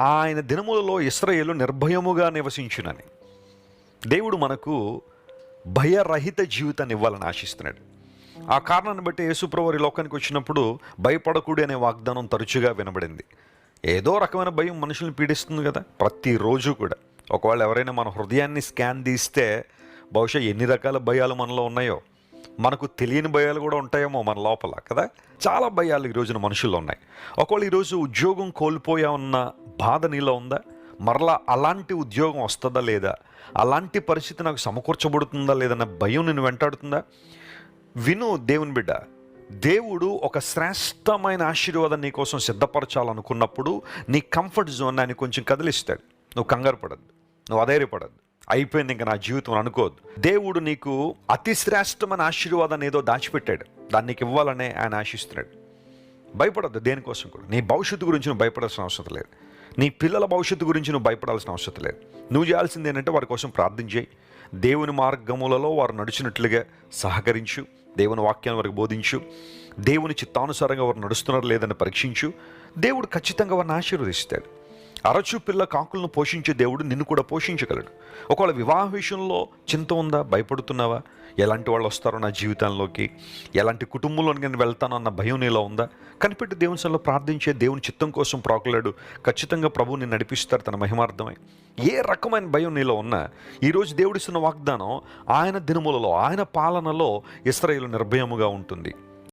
ఆయన దినములలో ఇస్రాయేలు నిర్భయముగా నివసించునని. దేవుడు మనకు భయరహిత జీవితాన్ని ఇవ్వాలని ఆశిస్తున్నాడు. ఆ కారణాన్ని బట్టి యేసుప్రవారి లోకానికి వచ్చినప్పుడు భయపడకూడి అనే వాగ్దానం తరచుగా వినబడింది. ఏదో రకమైన భయం మనుషుల్ని పీడిస్తుంది కదా ప్రతిరోజు కూడా. ఒకవేళ ఎవరైనా మన హృదయాన్ని స్కాన్ తీస్తే బహుశా ఎన్ని రకాల భయాలు మనలో ఉన్నాయో మనకు తెలియని భయాలు కూడా ఉంటాయేమో మన లోపల కదా? చాలా భయాలు ఈ రోజున మనుషుల్లో ఉన్నాయి. ఒకవేళ ఈరోజు ఉద్యోగం కోల్పోయా ఉన్న బాధ నీలో ఉందా? మరలా అలాంటి ఉద్యోగం వస్తుందా లేదా? అలాంటి పరిస్థితి నాకు సమకూర్చబడుతుందా లేదన్న భయం నేను వెంటాడుతుందా? విను దేవుని బిడ్డ దేవుడు ఒక శ్రేష్టమైన ఆశీర్వాదం నీ కోసం సిద్ధపరచాలనుకున్నప్పుడు నీ కంఫర్ట్ జోన్ ఆయన కొంచెం కదిలిస్తాడు. నువ్వు కంగారు పడద్దు. నువ్వు అధైర్యపడద్దు. అయిపోయింది ఇంకా నా జీవితం అని అనుకోవద్దు. దేవుడు నీకు అతి శ్రేష్టమైన ఆశీర్వాదాన్ని ఏదో దాచిపెట్టాడు. దాన్ని నీకు ఇవ్వాలనే ఆయన ఆశిస్తున్నాడు. భయపడద్దు దేనికోసం కూడా. నీ భవిష్యత్తు గురించి నువ్వు భయపడాల్సిన అవసరం లేదు. నీ పిల్లల భవిష్యత్తు గురించి నువ్వు భయపడాల్సిన అవసరం లేదు. నువ్వు చేయాల్సింది ఏంటంటే వారి కోసం ప్రార్థన చేయి. దేవుని మార్గములలో వారు నడిచినట్లుగా సహకరించు. దేవుని వాక్యాన్ని వారికి బోధించు. దేవుని చిత్తానుసారంగా వారు నడుస్తున్నారు లేదని పరీక్షించు. దేవుడు ఖచ్చితంగా వారిని ఆశీర్వదిస్తాడు. అరచు పిల్ల కాకులను పోషించే దేవుడు నిన్ను కూడా పోషించగలడు. ఒకవేళ వివాహ విషయంలో చింత ఉందా భయపడుతున్నావా? ఎలాంటి వాళ్ళు వస్తారో నా జీవితంలోకి? ఎలాంటి కుటుంబంలోకి నేను వెళ్తానో అన్న భయం నీలో ఉందా? కనిపెట్టి దేవుని ప్రార్థించే దేవుని చిత్తం కోసం ప్రాకులాడు. ఖచ్చితంగా ప్రభువు నిన్ను నడిపిస్తారు తన మహిమార్థమై. ఏ రకమైన భయం నీలో ఉన్నా ఈరోజు దేవుడిస్తున్న వాగ్దానం ఆయన దినములలో ఆయన పాలనలో ఇస్రాయేలు నిర్భయముగా ఉంటుంది.